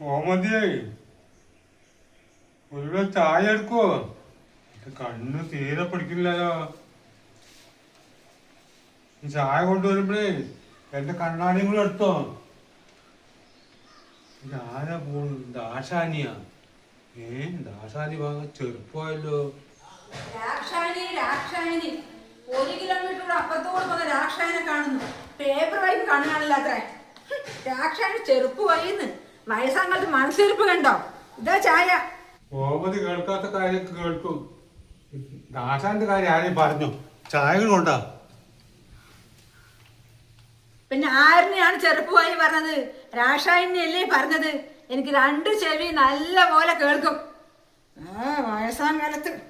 ഓമതിയേ ഒരു ചായ എടുക്കോ കണ്ണ് തീരെ പിടിക്കില്ലല്ലോ. ചായ കൊണ്ടുവരുമ്പോഴേ എന്റെ കണ്ണാടിയും കൂടെ എടുത്തോ. ഇതാരാ പോണു ദാശാനിയാ ഏ ദാശാനി ഭാഗം ചെറുപ്പമായല്ലോ. രാക്ഷായണി രാക്ഷായണി ഒരു കിലോമീറ്റർ അപ്പത്തോട് വന്ന രാക്ഷായനെ കാണുന്നു. പേപ്പർ വായിക്ക് കാണാനില്ല അത്രേ രാക്ഷായണി ചെറുപ്പ് വൈന്ന് മനസ്സിരിപ്പ് കണ്ടോ? ഇതാ ചായ. ഗോപതി കേൾക്കാത്ത കാര്യം കേൾക്കും. ദാശാന്റെ കാര്യം ആരെയും പറഞ്ഞു? ചായ കൊണ്ടാ? പിന്നെ ആരിനെയാണ് ചെറുപ്പമായി പറഞ്ഞത്? രാക്ഷായണിയല്ലേ പറഞ്ഞത്? എനിക്ക് രണ്ട് ചെവി നല്ല പോലെ കേൾക്കും. ആ വയസ്സാങ്കാലത്ത്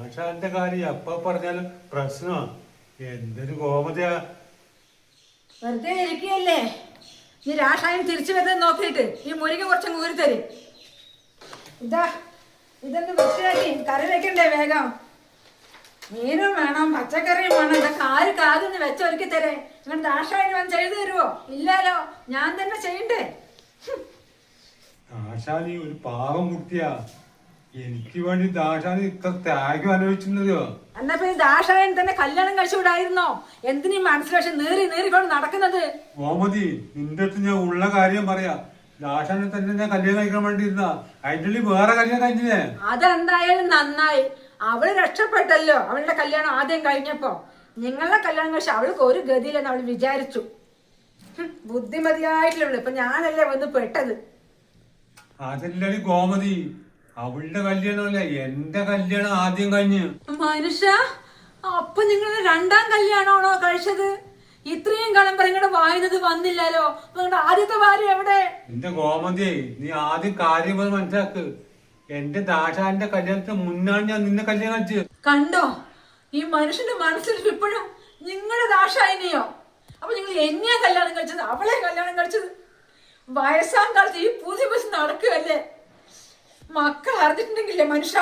ആശാന്റെ കാര്യം എപ്പ പറഞ്ഞാലും പ്രശ്നമാ. എന്തൊരു കോമതിയാ. വെറുതെ ഇരിക്കുകയല്ലേ? നീ രാഷായം തിരിച്ചു വരുന്നത് നോക്കിയിട്ട് ഈ മുരിക കുറച്ചും കൂരി തരും. ഇതാ ഇതൊന്ന് വൃത്തിയാക്കി കറി വെക്കണ്ടേ വേഗം. മീനും വേണം പച്ചക്കറിയും വേണം. ഇതൊക്കെ ആര് കാതെന്ന് വെച്ചൊരുക്കി തരേ. നിങ്ങൾ ദാഷായന് വന്ന് ചെയ്തു തരുവോ? ഇല്ലാലോ ഞാൻ തന്നെ ചെയ്യണ്ടേ? ആശാലി ഒരു പാവം കുട്ടിയാ. എനിക്ക് വേണ്ടി ദാശാനി ഇത്ര ത്യാഗം അനുഭവിച്ചിരുന്നതോ? എന്നാ പിന്നെ ദാഷായൻ തന്നെ കല്യാണം കഴിച്ചുകൂടായിരുന്നോ എന്തിനീ മനസ്സിലാക്കി നേറി നേറിക്കൊണ്ട് നടക്കുന്നത്? കോമതി നിന്റെ അടുത്ത് ഞാൻ ഉള്ള കാര്യം പറയാ. ദാഷാനെ തന്നെ ഞാൻ കല്യാണം കഴിക്കാൻ വേണ്ടി ഇരുന്ന അതിന്റെ ഉള്ളിൽ വേറെ കല്യാണം കഴിഞ്ഞില്ലേ? അതെന്തായാലും നന്നായി. അവൾ രക്ഷപ്പെട്ടല്ലോ. അവളുടെ കല്യാണം ആദ്യം കഴിഞ്ഞപ്പോ. നിങ്ങളുടെ കല്യാണം കഴിച്ച അവൾക്ക് ഒരു ഗതിയില്ലെന്ന് അവൾ വിചാരിച്ചു. ഹും, ബുദ്ധിമതിയായിട്ടുള്ളൂ ഇപ്പൊ ഞാനല്ലേ വന്ന് പെട്ടത്? അതല്ലേ കോമതി അവളുടെ കല്യാണമല്ല എന്റെ കല്യാണം ആദ്യം കഴിഞ്ഞ്. മനുഷ്യ അപ്പൊ നിങ്ങൾ രണ്ടാം കല്യാണമാണോ കഴിച്ചത്? ഇത്രയും കാലം പറഞ്ഞിട്ട് വായുന്നത് വന്നില്ലല്ലോ. നിങ്ങളുടെ ആദ്യത്തെ ഭാര്യ എവിടെ? എന്റെ ഗോമതി നീ ആദ്യം കാര്യം മനസ്സിലാക്ക്. എന്റെ ദാശാന്റെ കല്യാണത്തിന് മുന്നാണ് ഞാൻ നിന്നെ കല്യാണം കഴിച്ചത്. കണ്ടോ? ഈ മനുഷ്യന്റെ മനസ്സിൽ ഇപ്പോഴും നിങ്ങളുടെ ദാഷായിനെയോ അപ്പൊ നിങ്ങൾ എന്നെയാ കല്യാണം കഴിച്ചത്? അവളെ കല്യാണം കഴിച്ചത്? വയസ്സാം കാലത്ത് ഈ പുതിയ ബസ് നടക്കുകയല്ലേ? മക്കൾ അറിഞ്ഞിട്ടുണ്ടെങ്കിലേ മനുഷ്യ?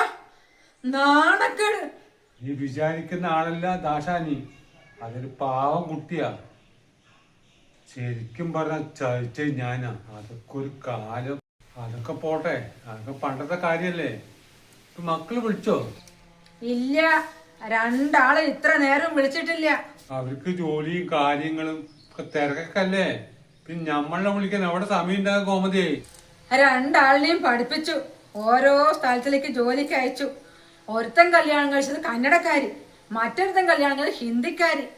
നാണക്കേട്. നീ വിചാരിക്കുന്ന ആളല്ല ദാശാനി അതൊരു പാവം കുട്ടിയാ. ശരിക്കും പറഞ്ഞ ചതിച്ച ഞാനാ. അതൊക്കെ ഒരു കാലം. അതൊക്കെ പോട്ടെ. അതൊക്കെ പണ്ടത്തെ കാര്യല്ലേ. മക്കൾ വിളിച്ചോ? ഇല്ല. രണ്ടാളെ ഇത്ര നേരം വിളിച്ചിട്ടില്ല. അവർക്ക് ജോലിയും കാര്യങ്ങളും തിരക്കല്ലേ പിന്നെ നമ്മളെ വിളിക്കാൻ അവിടെ സമയം ഉണ്ടാകും കോമതി രണ്ടാളിനെയും പഠിപ്പിച്ചു. ഓരോ സ്ഥലത്തിലേക്ക് ജോലിക്ക് അയച്ചു. ഒരുത്തൻ കല്യാണം കഴിച്ചത് കന്നഡക്കാരി മറ്റൊരുത്തൻ കല്യാണം കഴിച്ചത് ഹിന്ദിക്കാരി.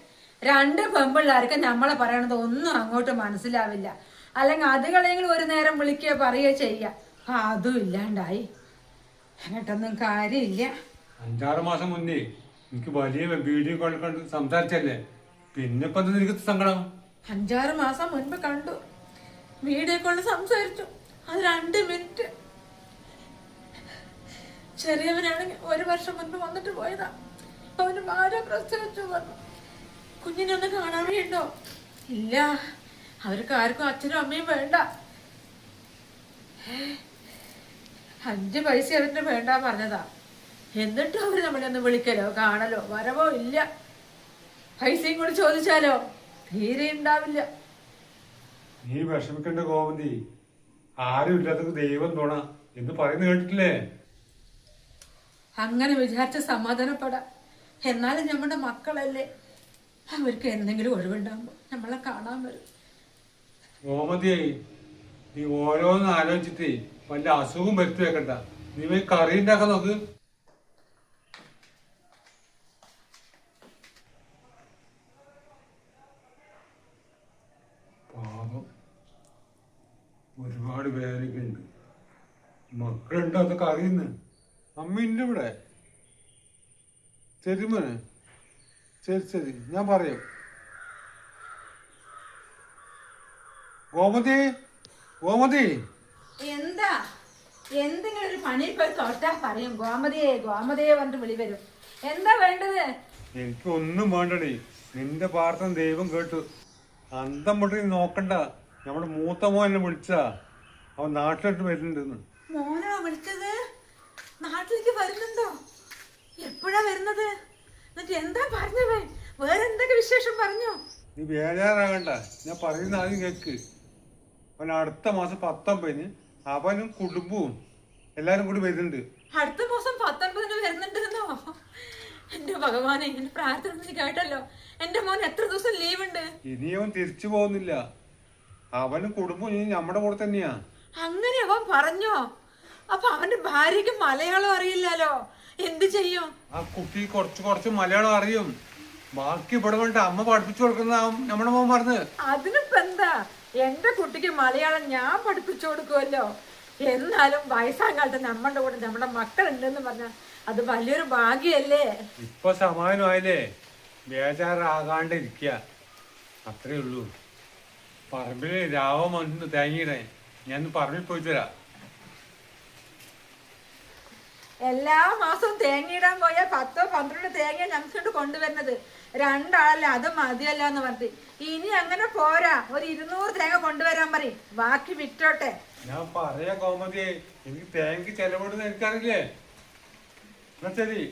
രണ്ട് പെമ്പിള്ളേർക്ക് നമ്മളെ പറയണത് ഒന്നും അങ്ങോട്ട് മനസ്സിലാവില്ല. അല്ലെങ്കിൽ അതുകളെങ്കിലും ഒരു നേരം വിളിക്കുകയോ പറയുകയോ ചെയ്യുക. അതും ഇല്ലാണ്ടായി. എന്നിട്ടൊന്നും കാര്യമില്ല. അഞ്ചാറ് മാസം മുന്നേ എനിക്ക് വലിയ വീഡിയോ കോൾ കണ്ട് സംസാരിച്ചല്ലേ? പിന്നെ ഇപ്പൊ സങ്കടം? അഞ്ചാറ് മാസം മുൻപ് കണ്ടു. വീഡിയോ കോൾ സംസാരിച്ചു. അത് രണ്ട് മിനിറ്റ്. ചെറിയവനാണെങ്കിൽ ഒരു വർഷം മുൻപ് വന്നിട്ട് പോയതാ. അവന് ഭാര്യ പ്രസവിച്ചു പറഞ്ഞു. കുഞ്ഞിനെ ഒന്ന് കാണാൻ വേണ്ടോ? ഇല്ല. അവർക്ക് ആർക്കും അച്ഛനും അമ്മയും വേണ്ട. അഞ്ച് പൈസ അവന്റെ വേണ്ട പറഞ്ഞതാ. എന്നിട്ടും അവർ നമ്മളെ ഒന്ന് വിളിക്കലോ? കാണലോ? വരവോ? ഇല്ല. പൈസയും കൂടി ചോദിച്ചാലോ? തീരെ ഉണ്ടാവില്ല. നീ വിഷമിക്കേണ്ട ഗോമതി ആരും ഇല്ലാത്തത് ദൈവം തോണ. എന്ന് പറയുന്നത് കേട്ടിട്ടില്ലേ? അങ്ങനെ വിചാരിച്ച് സമാധാനപ്പെടാം. എന്നാലും നമ്മുടെ മക്കളല്ലേ? അവർക്ക് എന്തെങ്കിലും ഒഴിവുണ്ടാകുമ്പോൾ നമ്മളെ കാണാൻ വരും. കോമതിയെ നീ ഓരോന്ന് ആലോചിച്ചിട്ട് വല്ല അസുഖം വരുത്തി വെക്കണ്ട. നീ പോയി കറി ഉണ്ടാക്കാൻ നോക്ക്. പാപം ഒരുപാട് ഉണ്ട്. മക്കളുണ്ടോ അതൊക്കെ അറിയുന്നു അമ്മ ഇല്ല ഇവിടെ. ശരി മോനെ ശരി ശരി ഞാൻ പറയാം. ഗോമതി ഗോമതി. എന്താ? എന്തെങ്കിലും ഒരു പണിയിൽ പോയി തൊട്ടാ പറയും? ഗോമതിയെ ഗോമതിയെ പറഞ്ഞിട്ട് വിളി വരും. എന്താ വേണ്ടത്? എനിക്ക് ഒന്നും വേണ്ടടി. നിന്റെ പ്രാർത്ഥന ദൈവം കേട്ടു. അന്തം മുട്ടി നോക്കണ്ട. നമ്മുടെ മൂത്ത മോനെ എന്നെ വിളിച്ചാ അവൻ നാട്ടിലോട്ട് വരുന്നുണ്ടെന്ന്. നാട്ടിലേക്ക് വരുന്നുണ്ടോ? എപ്പോഴാ വരുന്നത്? എന്നിട്ട് എന്താ പറഞ്ഞവൻ വേറെ എന്തൊക്കെ വിശേഷം പറഞ്ഞോ? നീ ബേജാറാകണ്ട. ഞാൻ പറയുന്ന ആദ്യം കേക്ക്. അവൻ അടുത്ത മാസം പത്തൊമ്പതിന് അവനും കുടുംബവും എല്ലാരും കൂടി വരുന്നുണ്ട്. അടുത്ത മാസം പത്തൊൻപതിന് വരുന്നുണ്ടെന്നോ? എന്റെ ഭഗവാനെ എന്റെ പ്രാർത്ഥന നീ കേട്ടല്ലോ. എന്റെ മോൻ എത്ര ദിവസം ലീവ് ഉണ്ട് ഇനി അവൻ തിരിച്ചു പോകുന്നില്ല. അവനും കുടുംബവും ഇനി നമ്മുടെ കൂടെ തന്നെയാ. അങ്ങനെ അവൻ പറഞ്ഞോ? അപ്പൊ അവന്റെ ഭാര്യക്ക് മലയാളം അറിയില്ലല്ലോ. എന്ത് ചെയ്യും? ആ കുട്ടി കുറച്ച് കുറച്ച് മലയാളം അറിയും. ബാക്കി ഇവിടെ വേണ്ട അമ്മ പഠിപ്പിച്ചു കൊടുക്കുന്ന നമ്മുടെ മോൻ പറഞ്ഞ്. അതിനിപ്പോ എന്താ? എന്റെ കുട്ടിക്ക് മലയാളം ഞാൻ പഠിപ്പിച്ചു കൊടുക്കുമല്ലോ. എന്നാലും വയസ്സാം കാലത്ത് നമ്മുടെ കൂടെ നമ്മുടെ മക്കളുണ്ടെന്ന് പറഞ്ഞാൽ അത് വലിയൊരു ഭാഗ്യല്ലേ? ഇപ്പൊ സമാനമായില്ലേ? ബേജാറാകാണ്ട് ഇരിക്കുക അത്രേ ഉള്ളൂ. പറമ്പിൽ രാവം വന്ന് തേങ്ങിയിടേ ഞാൻ പറമ്പിൽ പോയി തരാം എല്ലാ മാസവും തേങ്ങയിടാൻ പോയാൽ പത്തോ പന്ത്രണ്ട് തേങ്ങ ഞങ്ങൾക്ക് കൊണ്ടുവരുന്നത്. രണ്ടാളല്ല അത് മതിയല്ല എന്ന് പറഞ്ഞിട്ട്. ഇനി അങ്ങനെ പോരാ. ഒരു ഇരുന്നൂറ് തേങ്ങ കൊണ്ടുവരാൻ പറയും. ബാക്കി വിറ്റോട്ടെ. ഞാൻ പറയാ കോമതി എനിക്ക് തേങ്ങ ചെലവിടുന്ന എനിക്കറിയില്ലേ എന്നാ ശരി.